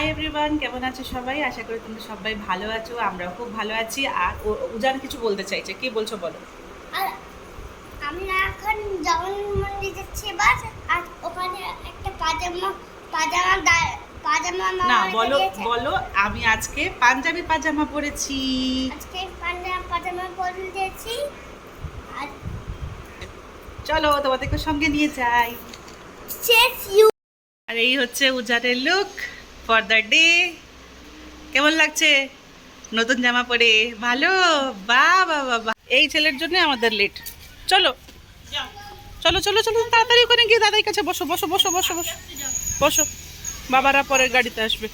Hi everyone কেমন আছো সবাই? আশা করি তোমরা সবাই ভালো আছো আমরাও খুব ভালো আছি। আর উজান কিছু বলতে চাইছে কি বলছো বলো? আমরা এখন জগন্নাথ মন্দির যাচ্ছি এবার আর ওখানে একটা পাজামা পাজামা পাজামা না বলো বলো আমি আজকে পাঞ্জাবি পাজামা পরেছি। আজকে পাঞ্জামা পাজামা পরে দিয়েছি আর চলো তোমাদেরকে সঙ্গে নিয়ে যাই। আর এই হচ্ছে উজানের লুক ফর দ্য ডে কেমন লাগছে? নতুন জামা পরে? ভালো? বা বা বা এই ছেলের জন্য আমাদের লেট চলো। চলো চলো চলো তাড়াতাড়ি করে গিয়ে দাদার কাছে বসো বসো বসো বসো বসো। বসো। বাবারা পরের গাড়িতে আসবে।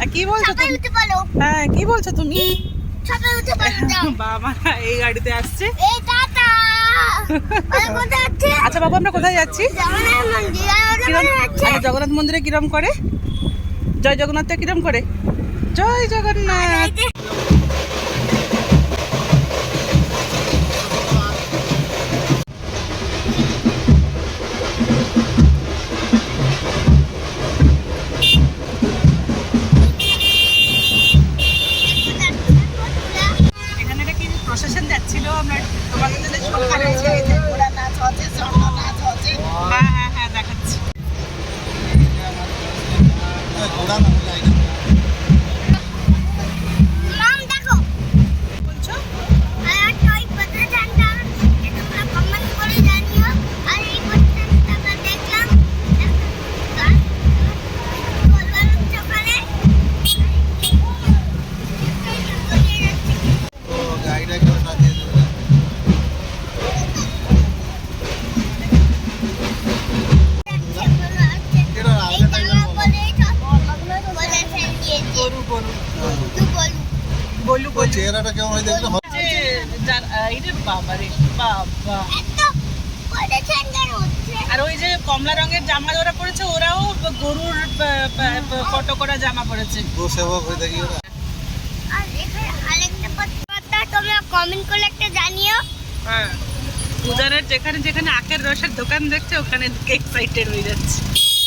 আর কি বলছো তুমি? হ্যাঁ কি বলছো তুমি? বাবা এই গাড়িতে আসছে। এই টাটা। ওরা কোথায় যাচ্ছে আচ্ছা বাবু আমরা কোথায় যাচ্ছি? জগন্নাথ জগন্নাথ মন্দিরে কিরম করে? জয় জগন্নাথ কিরম করে? জয় জগন্নাথ। চেহারাটা কেমন হয় দেখলে হবে বাবা রে বাবা। আর ওই যে কমলা রঙের জামা ওরা পরেছে ওরাও গরুর ফটো করা জামা পরেছে। গো সেবক হয়ে দেখি ওরা। তোমরা কমেন্ট করলে একটা জানিও। হ্যাঁ। উজানের যেখানে যেখানে আখের রসের দোকান দেখছে ওখানে এক্সাইটেড হয়ে যাচ্ছে। আর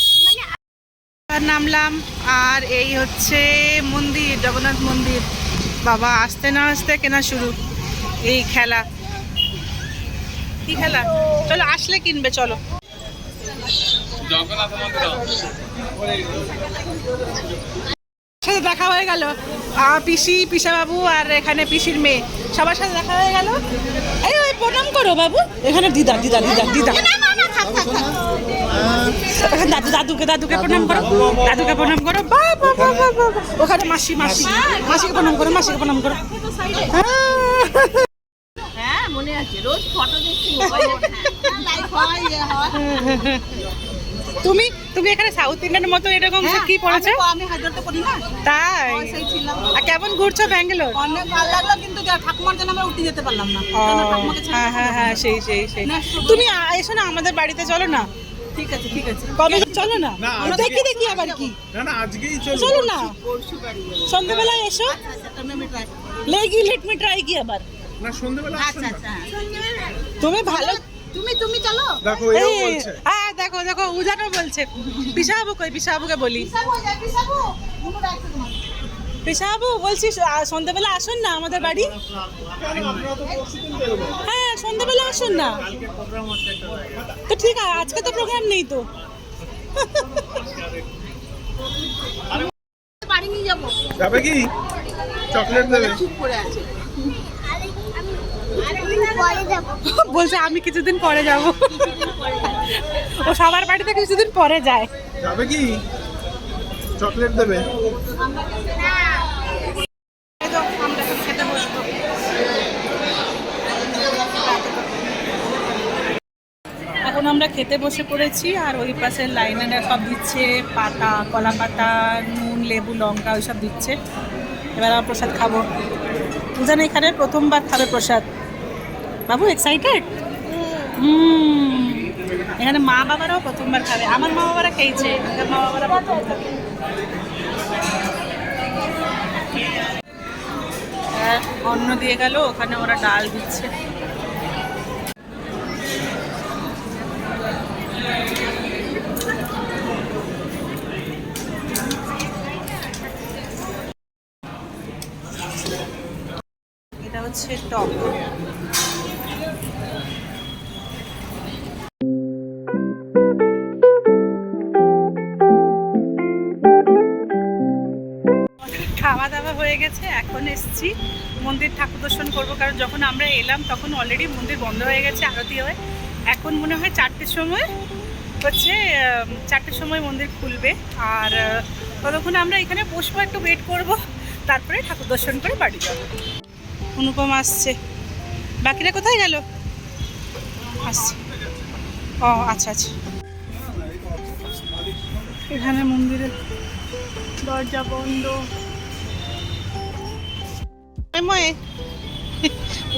নামলাম আর এই হচ্ছে মন্দির জগন্নাথ মন্দির। বাবা আসতে না আসতে কেনা শুরু। এই খেলা। কি খেলা? চলো আসলে কিনবে চলো। সাথে দেখা হয়ে গেল। পিসি পিসা বাবু আর এখানে পিসির মেয়ে। সবার সাথে দেখা হয়ে গেল। এই ওই প্রণাম করো বাবু। এখানে দিদা দিদা দিদা দিদা। দাদু দাদুকে দাদুকে প্রণাম করো। দাদুকে প্রণাম করো। বা বা বা বা বা। ওখানে মাসি মাসি। মাসিকে প্রণাম করো মাসিকে প্রণাম করো। হ্যাঁ মনে আছে। রোজ ফটো দেখছি মোবাইলে হয় ইয়ে হয়। তুমি? তুমি এখানে সাউথ ইন্ডিয়ান মতো এরকম সব কি পড়েছো? আমি- হাজারটা করি না। তাই? সেই ছিলাম। আর কেমন ঘুরছো ব্যাঙ্গালোর? অনেক ভালো লাগল কিন্তু যা- ঠাকুমার জন্য আমরা উঠে যেতে পারলাম না। হ্যাঁ হ্যাঁ হ্যাঁ সেই সেই সেই। তুমি এসো না আমাদের বাড়িতে চলো না। ঠিক আছে ঠিক আছে। কবে চলো না। না, দেখি দেখি আবার কি। না না আজকেই চলো। চলো না। পরশু বাড়ি যাব। সন্ধ্যেবেলায় এসো। আচ্ছা আচ্ছা তুমি আমি try করব। লেগি লেট মি ট্রাই কি আবার? না সন্ধ্যেবেলা আচ্ছা আচ্ছা হ্যাঁ। তুমি ভালো তুমি তুমি চলো। দেখো এই, বলছে। হ্যাঁ দেখো দেখো উজানও বলছে। পিসাবু কই পিসাবুকে বলি। পিসাবো বলছি সন্ধ্যেবেলা আসুন না আমাদের বাড়ি? হ্যাঁ সন্ধ্যেবেলা আসুন না। তো ঠিক আছে আজকে তো প্রোগ্রাম নেই তো। বাড়ি নিয়ে যাব। যাবে কি? চকলেট দেবে। চুপ করে আছে। বলছে আমি কিছুদিন পরে যাব। ও সবার বাড়িতে কিছুদিন পরে যায়। যাবে কি? চকলেট দেবে। এখন খেতে আমরা খেতে বসে পড়েছি আর ওই পাশের লাইনেরা সব দিচ্ছে পাতা কলা পাতা নুন লেবু লঙ্কা ওইসব দিচ্ছে। এবার আমরা প্রসাদ খাব। পূজান এখানে প্রথমবার খাবে প্রসাদ। বাবু এক্সাইটেড হুম। এখানে মা বাবারাও প্রথমবার খাবে। আমার মা বাবারা খেয়েছে এখানকার মা বাবারা হ্যাঁ, অন্ন দিয়ে গেল, ওখানে ওরা ডাল দিচ্ছে। এটা হচ্ছে টক। খাওয়া দাওয়া হয়ে গেছে, এখন এসছি। মন্দির ঠাকুর দর্শন করব, কারণ যখন আমরা এলাম, তখন অলরেডি মন্দির বন্ধ হয়ে গেছে, আরতি হয়ে। এখন মনে হয় চারটের সময় হচ্ছে চারটের সময় মন্দির খুলবে। আর ততক্ষণ আমরা এখানে বসবো, একটু ওয়েট করব, তারপরে ঠাকুর দর্শন করে বাড়ি যাব। অনুপম আসছে। বাকিরা কোথায় গেল? আসছে। ও আচ্ছা আচ্ছা। এখানে মন্দিরে দরজা বন্ধ। ময়ে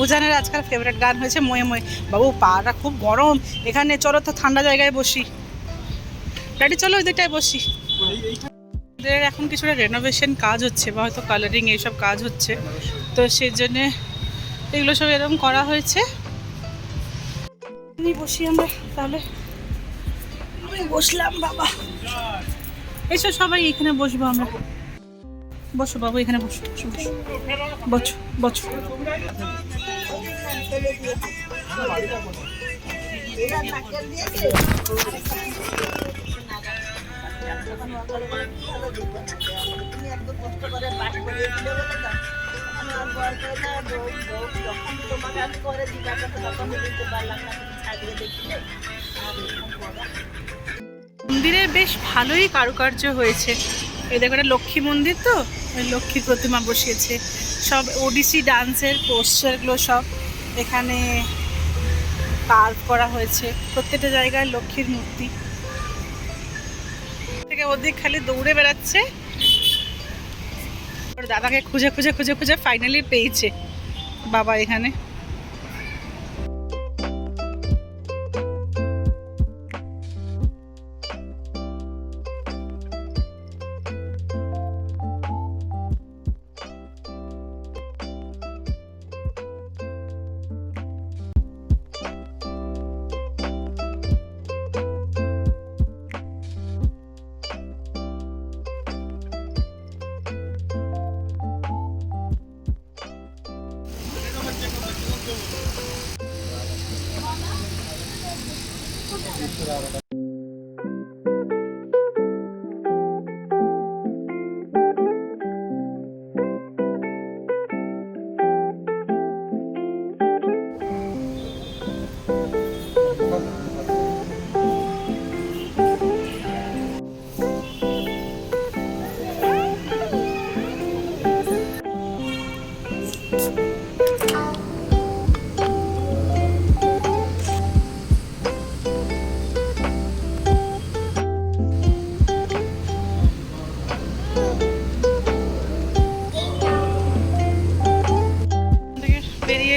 উজানের আজকাল ফেভারিট গান হয়েছে ময়ে ময়ে বাবু পাটা খুব গরম। এখানে চলো তো ঠান্ডা জায়গায় বসি। ড্যাডি চলো ওই দিকটায় বসি এখন কিছুটা রেনোভেশন কাজ হচ্ছে বা হয়তো কালারিং এইসব কাজ হচ্ছে। তো সেই জন্যে এগুলো সব এরকম করা হয়েছে। বসি আমরা তাহলে। আমি বসলাম, বাবা। এসো সবাই, এখানে বসবো আমরা। বসো বাবু, এখানে বসো বসো বসো। বসো বসো। মন্দিরে বেশ ভালোই কারুকার্য হয়েছে। এই দেখো লক্ষ্মী মন্দির তো? লক্ষ্মীর প্রতিমা বসিয়েছে। সব ওডিসি ডান্সের পোস্টারগুলো সব এখানে কার্ভ করা হয়েছে। প্রত্যেকটা জায়গায় লক্ষ্মীর মূর্তি। থেকে ওদিক খালি দৌড়ে বেড়াচ্ছে। দাদাকে খুঁজে খুঁজে খুঁজে খুঁজে ফাইনালি পেয়েছে। বাবা এখান।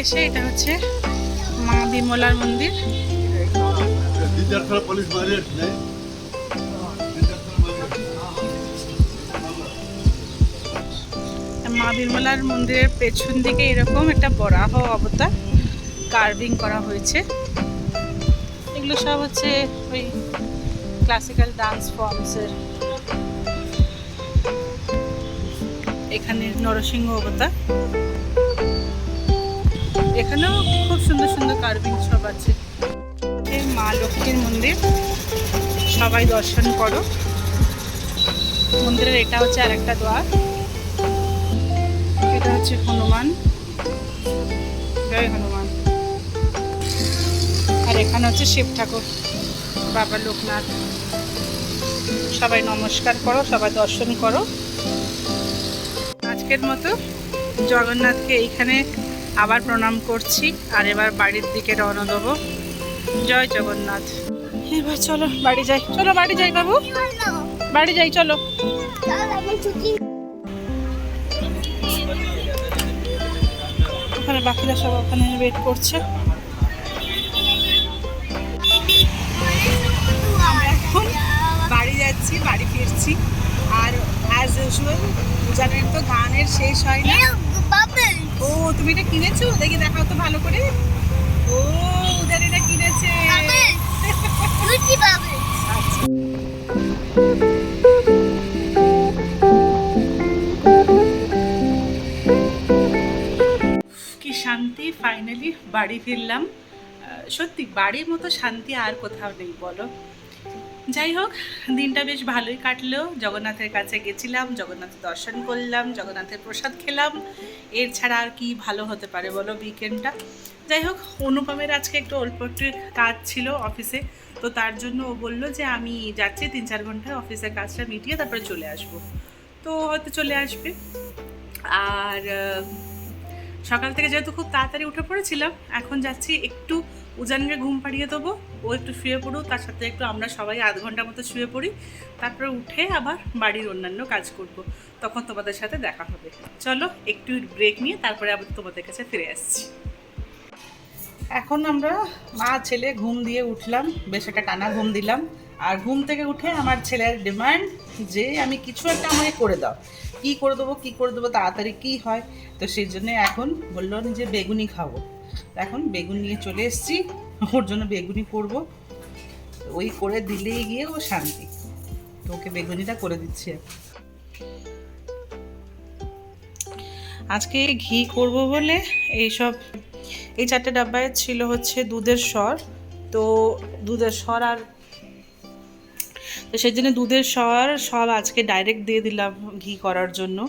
এসে এটা হচ্ছে মা বিমলার মন্দির। মা বিমলার মন্দিরের পেছন দিকে এরকম একটা বরাহ অবতার কার্ভিং করা হয়েছে। এগুলো সব হচ্ছে ওই ক্লাসিক্যাল ডান্স ফর্মসের এখানে নরসিংহ অবতার। এখানেও খুব সুন্দর সুন্দর কার্ভিং সব আছে। মা লক্ষ্মীর মন্দির, সবাই দর্শন করো। মন্দিরের এটা হচ্ছে আরেকটা দ্বার। এটা হচ্ছে হনুমান। জয় হনুমান। আর এখানে হচ্ছে শিব ঠাকুর, বাবা লোকনাথ। সবাই নমস্কার করো, সবাই দর্শন করো। আজকের মতো জগন্নাথকে এইখানে আবার প্রণাম করছি আর এবার বাড়ির দিকে রওনা দেবো। জয় জগন্নাথ। এবার চলো, বাড়ি যাই। চলো, বাড়ি যাই বাবু। বাড়ি যাই, চলো। ওখানে বাকিরা সব ওখানে ওয়েট করছে। আমরা এখন বাড়ি যাচ্ছি, বাড়ি ফিরছি। আর অ্যাজ ইউজুয়াল পূজানের তো গানের শেষ হয় না। ও, তুমি এটা কিনেছো? দেখি দেখাও তো ভালো করে। ও উজান এটা কিনেছে। কি শান্তি ফাইনালি বাড়ি ফিরলাম। সত্যি, বাড়ির মতো শান্তি আর কোথাও নেই, বলো। যাই হোক, দিনটা বেশ ভালোই কাটলো। জগন্নাথের কাছে গেছিলাম জগন্নাথের দর্শন করলাম, জগন্নাথের প্রসাদ খেলাম। এর ছাড়া আর কি ভালো হতে পারে বলো উইকেন্ডটা যাই হোক, অনুপমের আজকে একটু অল্প একটু কাজ ছিল অফিসে তো তার জন্য ও বলল যে, আমি যাচ্ছি তিন চার ঘন্টায় অফিসের কাজটা মিটিয়ে তারপরে চলে আসব। তো হয়তো চলে আসবে। আর সকাল থেকে যেহেতু খুব তাড়াতাড়ি উঠে পড়েছিলাম, এখন যাচ্ছি একটু উজানকে ঘুম পাড়িয়ে দেবো। ও একটু শুয়ে পড়ুক, তার সাথে একটু আমরা সবাই আধ ঘণ্টা মতো শুয়ে পড়ি। তারপরে উঠে আবার বাড়ির অন্যান্য কাজ করব। তখন তোমাদের সাথে দেখা হবে। চলো, একটু ব্রেক নিয়ে তারপরে আবার তোমাদের কাছে ফিরে আসছি। এখন আমরা মা, ছেলে ঘুম দিয়ে উঠলাম। বেশ একটা টানা ঘুম দিলাম। আর ঘুম থেকে উঠে আমার ছেলের ডিমান্ড যে, আমি কিছু একটা আমাকে করে দাও। কি করে দেবো, কি করে দেবো, তাড়াতাড়ি কি হয়? তো সেই জন্য এখন বলল যে বেগুনি খাব। এখন বেগুন নিয়ে চলে এসেছি, ওর জন্য বেগুনি করব। ওই করে দিলেই গিয়ে ও শান্তি। তো ওকে বেগুনিটা করে দিচ্ছি আজকে ঘি করব বলে এইসব, এই চারটে ডাব্বায় ছিল হচ্ছে দুধের স্বর। তো দুধের স্বর আর তো সেই জন্য দুধের স্বর সব আজকে ডাইরেক্ট দিয়ে দিলাম ঘি করার জন্য।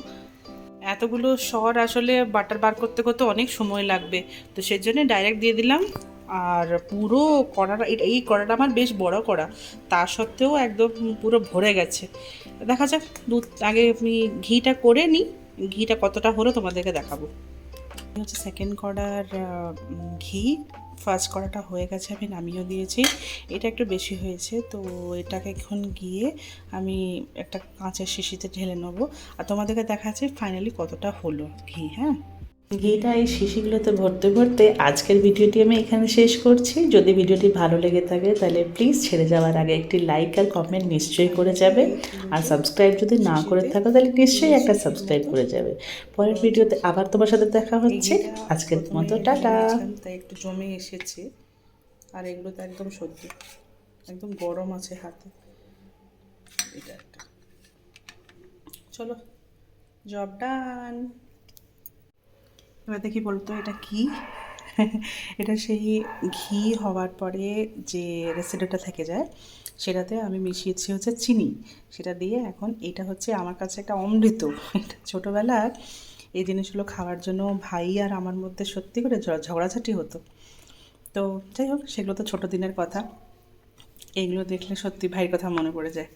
এতগুলো স্বর আসলে বাটার বার করতে করতে অনেক সময় লাগবে। তো সেই জন্য ডাইরেক্ট দিয়ে দিলাম। আর পুরো কড়াটা, এই কড়াটা আমার বেশ বড় কড়া। তা সত্ত্বেও একদম পুরো ভরে গেছে। দেখা যাক, দুধ আগে আমি ঘিটা করে নিই। ঘিটা কতটা হলো তোমাদেরকে দেখাবো। হচ্ছে সেকেন্ড কড়ার ঘি। ফার্স্ট করাটা হয়ে গেছে, আমি নামিয়েও দিয়েছি। এটা একটু বেশি হয়েছে, তো এটাকে এখন গিয়ে আমি একটা কাঁচের শিশিতে ঢেলে নেব। আর তোমাদেরকে দেখাচ্ছি ফাইনালি কতটা হলো ঘি হ্যাঁ? ঘিটা এই শিশিগুলোতে ভরতে ভরতে আজকের ভিডিওটি আমি এখানে শেষ করছি। যদি ভিডিওটি ভালো লেগে থাকে তাহলে প্লিজ ছেড়ে যাওয়ার আগে একটি লাইক আর কমেন্ট নিশ্চয়ই করে যাবে। আর সাবস্ক্রাইব যদি না করে থাকো তাহলে নিশ্চয়ই একটা সাবস্ক্রাইব করে যাবে। পরের ভিডিওতে আবার তোমার সাথে দেখা হচ্ছে। আজকের মতো টাটা। তাই একটু জমে এসেছে। আর এগুলো তো একদম সহ্য একদম গরম আছে হাতে। এটা একটা চলো জব ডান এবার দেখি বলতো, এটা কি? এটা সেই ঘি হওয়ার পরে যে রেসিপিটা থেকে যায়, সেটাতে আমি মিশিয়েছি হচ্ছে চিনি। সেটা দিয়ে এখন এটা হচ্ছে আমার কাছে একটা অমৃত। এটা ছোটোবেলার এই জিনিসগুলো খাওয়ার জন্য ভাই আর আমার মধ্যে সত্যি করে ঝগড়াঝাটি হতো। তো যাই হোক, সেগুলো তো ছোটো দিনের কথা। এইগুলো দেখলে সত্যি ভাইয়ের কথা মনে পড়ে যায়।